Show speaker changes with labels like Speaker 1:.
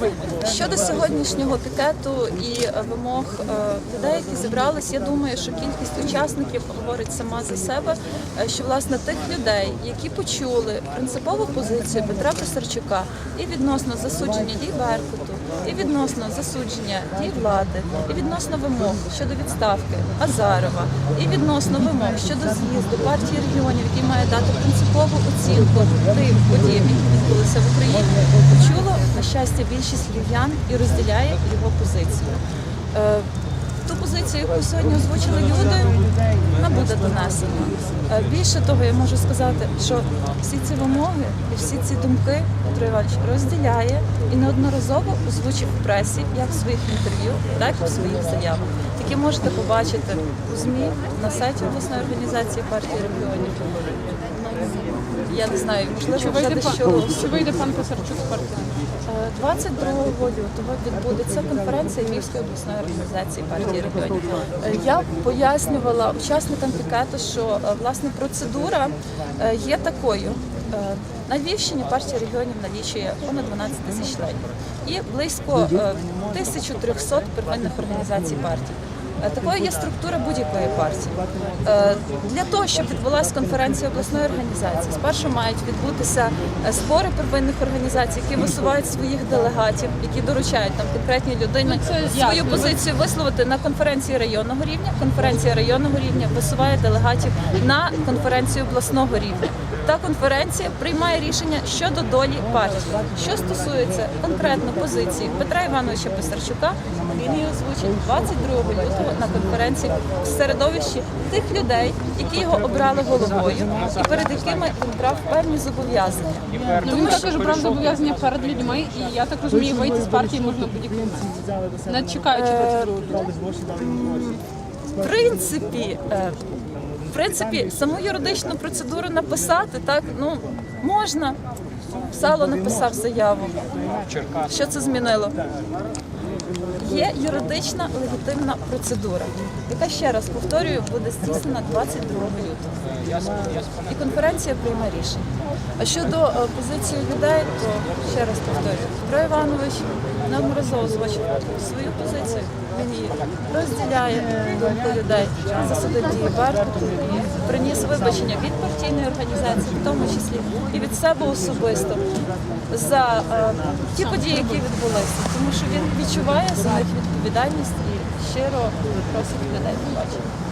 Speaker 1: Ви
Speaker 2: Щодо сьогоднішнього пікету і е, вимог е, людей, які зібрались, я думаю, що кількість учасників говорить сама за себе. е, Що власне тих людей, які почули принципову позицію Петра Писарчука і відносно засудження дій Беркуту, і відносно засудження дій влади, і відносно вимог щодо відставки Азарова, і відносно вимог щодо з'їзду партії регіонів, який має дати принципову оцінку тим подіям, які відбулися в Україні, почуло на щастя більшість львів'ян і розділяє його позицію. Е, Ту позицію, яку сьогодні озвучили люди, вона буде донесена. Е, Більше того, я можу сказати, що всі ці вимоги і всі ці думки Петро Іванович розділяє і неодноразово озвучив в пресі, як в своїх інтерв'ю, так і в своїх заявах. Які можете побачити у ЗМІ на сайті обласної організації партії регіонів. Я не знаю, можливо, вже що
Speaker 1: чи вийде пан Писарчук з партії?
Speaker 2: Е, 22 лютого відбудеться конференція Львівської обласної організації партії регіонів. Е, Я пояснювала учасникам пікету, що е, власне процедура е, є такою. Е, На Львівщині партія регіонів налічує понад 12 тисяч членів і близько е, 1300 первинних організацій партій. Е, Такою є структура будь-якої партії. Е, Для того, щоб відбулася конференція обласної організації, спершу мають відбутися е, збори первинних організацій, які висувають своїх делегатів, які доручають там конкретній людині
Speaker 1: Ну,
Speaker 2: свою позицію висловити на конференції районного рівня. Конференція районного рівня висуває делегатів на конференцію обласного рівня. Та конференція приймає рішення щодо долі партії. Що стосується конкретно позиції Петра Івановича Писарчука, він її озвучить 22 лютого на конференції в середовищі тих людей, які його обрали головою, і перед якими він брав певні зобов'язання.
Speaker 1: Ну він також брав зобов'язання перед людьми, і я так розумію, вийти з партії можна момент, не чекаючи процедуру.
Speaker 2: В принципі, е, в принципі, саму юридичну процедуру написати так, ну можна. Сало написав заяву. Що це змінило? Є юридична легітимна процедура, яка ще раз повторюю буде здійснена 22 лютого. І конференція прийме рішення. А щодо е, позиції людей, то ще раз повторюю, Петро Іванович неодноразово озвучив свою позицію. Він її розділяє думку людей, засудив дії Беркуту приніс вибачення від партійної організації, в тому числі і від себе особисто за е, ті події, які відбулися, тому що він відчуває за них відповідальність і щиро просить людей побачити.